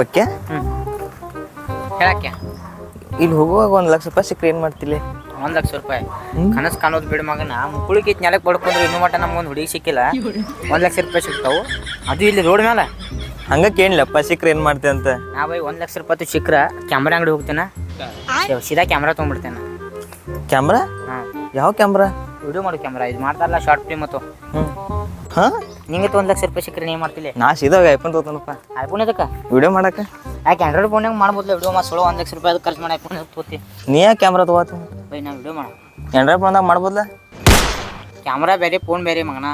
ಪಕ್ಕೆ ಹ್ಞೂ ಹೇಳಕ್ಕೆ? ಇಲ್ಲಿ ಹೋಗುವಾಗ ಒಂದು ಲಕ್ಷ ರೂಪಾಯಿ ಸಿಕ್ಕರೆ ಏನು ಮಾಡ್ತಿಲ್ಲ ಒಂದು ಲಕ್ಷ ರೂಪಾಯಿ. ಕನಸು ಕಾಣೋದು ಬಿಡು ಮಗನ. ಮುಕ್ಕಳಿಗೆ ನೆಲಕ್ಕೆ ಬಡ್ಕೊಂಡ್ರೆ ಇನ್ನೂ ಮಟ್ಟ ನಮ್ಗೊಂದು ಹುಡುಗಿ ಸಿಕ್ಕಿಲ್ಲ. ಒಂದು ಲಕ್ಷ ರೂಪಾಯಿ ಸಿಗ್ತಾವು. ಅದು ಇಲ್ಲಿ ರೋಡ್ ಮೇಲೆ ಹಂಗೆ ಕೇಳಲಪ್ಪ ಸಿಕ್ಕರೆ ಏನು ಮಾಡ್ತೆ ಅಂತ? ನಾ ಬೈ ಒಂದು ಲಕ್ಷ ರೂಪಾಯಿ ಸಿಕ್ಕ್ರ ಕ್ಯಾಮ್ರಾ ಅಂಗಡಿ ಹೋಗ್ತೇನೆ. ಸೀದಾ ಕ್ಯಾಮ್ರಾ ತೊಗೊಂಡ್ಬಿಡ್ತೇನೆ. ಕ್ಯಾಮ್ರಾ? ಹಾಂ. ಯಾವ ಕ್ಯಾಮ್ರಾ? ವಿಡಿಯೋ ಮಾಡೋ ಕ್ಯಾಮ್ರಾ. ಇದು ಮಾಡ್ತಾರಲ್ಲ ಶಾರ್ಟ್ ಫಿಲ್ಮ್ ಮತ್ತು ಹ್ಞೂ ಹಾಂ? ನಿಂಗೆ ಒಂದು ಲಕ್ಷ ರೂಪಾಯಿ ಸಿಕ್ಕರೆ ನೀವು ಮಾಡ್ತಿಲ್ಲ. ನಾ ಸಿದಾಗ ಐಫೋನ್ ತೊಗೊತಾನಪ್ಪ ಐಫೋನ್ ಅದಕ್ಕೆ ವಿಡಿಯೋ ಮಾಡಕ್ಕೆ. ಯಾಕೆ ಆಂಡ್ರಾಯ್ಡ್ ಫೋನ್ಯಾಗ ಮಾಡ್ಬೋದು ವಿಡಿಯೋ ಮಾಡಿ ಸೊಳು ಒಂದು ಲಕ್ಷ ರೂಪಾಯಿ ಅದಕ್ಕೆ ಖರ್ಚು ಮಾಡಿ ಐಫೋನ್ ತಗೋತಿ ನೀ ಯಾಕೆ ಕ್ಯಾಮ್ರಾ ತೊಗೋತ? ಬೈ ನಾ ವಿಡಿಯೋ ಮಾಡ. ಆಂಡ್ರಾಯ್ಡ್ ಫೋನ್ದಾಗ ಮಾಡ್ಬೋದಲ್ಲ ಕ್ಯಾಮ್ರಾ ಬೇರೆ ಫೋನ್ ಬೇರೆ ಮಗನ.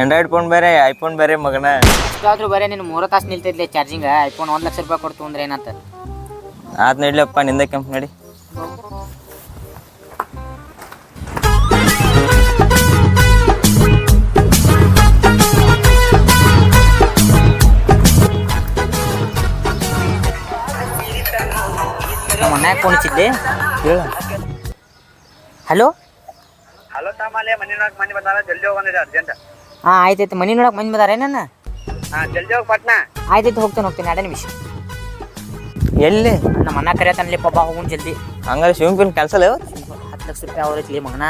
ಆಂಡ್ರಾಯ್ಡ್ ಫೋನ್ ಬೇರೆ ಐಫೋನ್ ಬೇರೆ ಮಗನ. ಅಷ್ಟಾದ್ರೂ ಬೇರೆ ನೀನು ಮೂರು ತಾಸು ನಿಲ್ತಿದ್ಲೆ ಚಾರ್ಜಿಂಗ್ ಐಫೋನ್ ಒಂದು ಲಕ್ಷ ರೂಪಾಯಿ ಕೊಡ್ತು ಅಂದ್ರೆ ಏನಂತ? ಆತ್ ನಡಿಲಪ್ಪ ನಿಂದ ಕೆಂಪ್ ನಡಿ. ನಮ್ಮ ಅಣ್ಣ ಕುಣಿಸಿದ್ದೆ. ಹೇಳ. ಹಲೋ? ಹಲೋ ತಾಮಲೆ ಮನೆ ನೋಡಕ್ ಮಂದಿ ಬಂದಾರ ಜಲ್ದಿ ಹೋಗಂದಿದೆ ಅರ್ಜೆಂಟ್. ಹಾಂ ಆಯ್ತಾಯ್ತು. ಮನೆ ನೋಡಕ್ಕೆ ಮಂದಿ ಬಂದಾರೆ ನನ್ನ ಹಾ ಜಲ್ದಿ ಹೋಗಿ ಪಟ್ನಾ. ಆಯ್ತಾಯ್ತು ಹೋಗ್ತೇನೆ ಹೋಗ್ತೀನಿ. ಎರಡೇ ನಿಮಿಷ. ಎಲ್ಲಿ? ನಮ್ಮ ಅಣ್ಣ ಕರೆಯತಾನಲಿ ಪಾಪ ಹೋಗೋಣ ಜಲ್ದಿ. ಹಂಗಾರೆ ಪೂಲ್ ಕ್ಯಾನ್ಸಲ್ ಹತ್ತು ಲಕ್ಷ ರೂಪಾಯಿ ಅವ್ರೈತಿ ಮಗನ.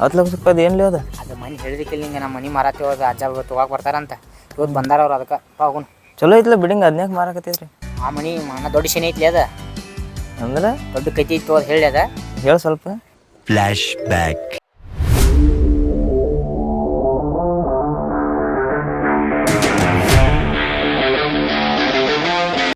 ಹತ್ತು ಲಕ್ಷ ರೂಪಾಯಿ ಏನು ಅದು? ಅದು ಮನೆ ಹೇಳಿದಕ್ಕಿಲ್ಲ ನಿಂಗೆ ನಮ್ಮ ಮನೆ ಮಾರಾತಿ ಅದು ಅಜ್ಜ ತೊಗೊಳಕ್ ಬರ್ತಾರಂತ. ಇವತ್ತು ಬಂದಾರ ಅವ್ರು ಅದಕ್ಕೆ. ಹೋಗೋಣ ಚಲೋ ಐತ್ಲ ಬಿಡಿಂಗ್ ಅದನ್ಯಾಕ ಮಾರಾಕತ್ತೈತ್ರಿ. ಆ ಮನೆ ಮನ ದೊಡ್ಡ ಶನಿ ಐತ್ಲಿ ಅದ. ಅಂದ್ರೆ ದೊಡ್ಡ ಕಥೆ ಇತ್ತು ಅದು ಹೇಳಿ ಸ್ವಲ್ಪ ಹೇಳ ಸ್ವಲ್ಪ Flashback.